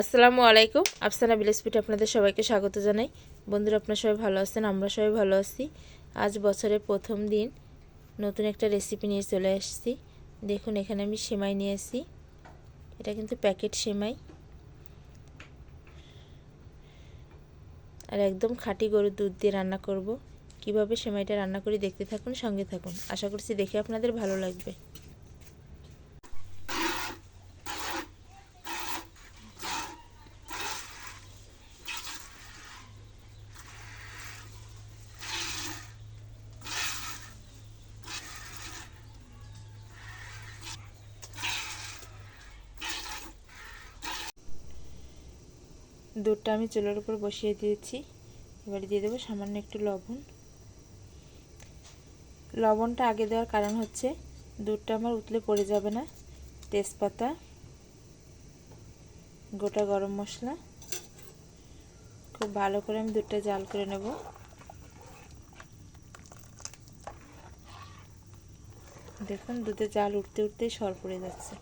আসসালামু আলাইকুম। আফসানা বিলেসপিট আপনাদের সবাইকে স্বাগত জানাই। বন্ধুরা, আপনারা সবাই ভালো আছেন? আমরা সবাই ভালো আছি। আজ বছরের প্রথম দিন। নতুন একটা রেসিপি নিয়ে চলে আসছি। দেখুন, এখানে আমি সেমাই নিয়ে এসেছি এটা কিন্তু প্যাকেট সেমাই। আর একদম খাঁটি গরুর দুধ দিয়ে রান্না করব। কীভাবে সেমাইটা রান্না করি দেখতে থাকুন, সঙ্গে থাকুন। আশা করছি দেখে আপনাদের ভালো লাগবে। দুধটা আমি চুলার উপর বসিয়ে দিয়েছি। এবারে দিয়ে দেবো সামান্য একটু লবণ। লবণটা আগে দেওয়ার কারণ হচ্ছে দুধটা আমার উতলে পড়ে যাবে না। তেজপাতা, গোটা গরম মশলা। খুব ভালো করে আমি দুধটা জাল করে নেব। দেখুন দুধে জাল উঠতে উঠতেই সর পড়ে যাচ্ছে।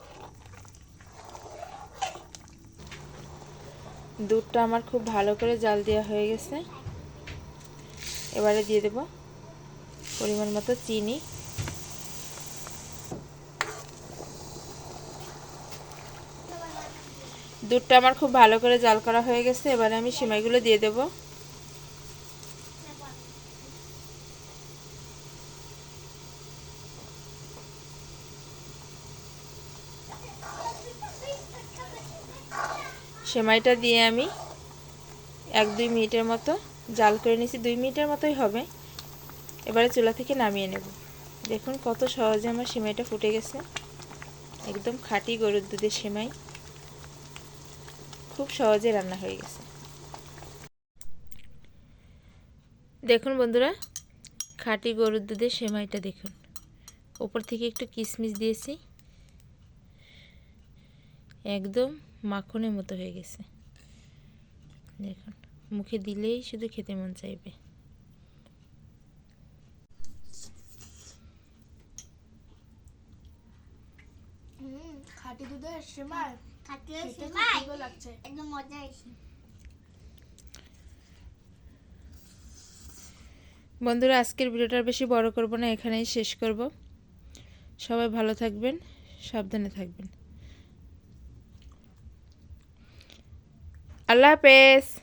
দুধটা আমার খুব ভালো করে জাল দেওয়া হয়ে গেছে। এবারে দিয়ে দেব পরিমাণ মতো চিনি। দুধটা আমার খুব ভালো করে জাল করা হয়ে গেছে। এবারে আমি সিমাইগুলো দিয়ে দেব। সেমাইটা দিয়ে আমি এক, দুই মিনিটের মতো জাল করে নিয়েছি। দুই মিনিটের মতোই হবে। এবারে চুলা থেকে নামিয়ে নেব। দেখুন কত সহজে আমার সেমাইটা ফুটে গেছে। একদম খাঁটি গরুর দুধের সেমাই। খুব সহজে রান্না হয়ে গেছে। দেখুন বন্ধুরা, খাঁটি গরুর দুধের সেমাইটা দেখুন। ওপর থেকে একটু কিশমিশ দিয়েছি। একদম মাখনের মতো হয়ে গেছে। দেখুন মুখে দিলেই শুধু খেতে মন চাইবে। হুম দুধের সেমাই খাটি সেমাই লাগছে। একদম মজা বন্ধুরা আজকের ভিডিওটা আর বেশি বড় করব না এখানেই শেষ করব। সবাই ভালো থাকবেন সাবধানে থাকবেন। Alá Pez.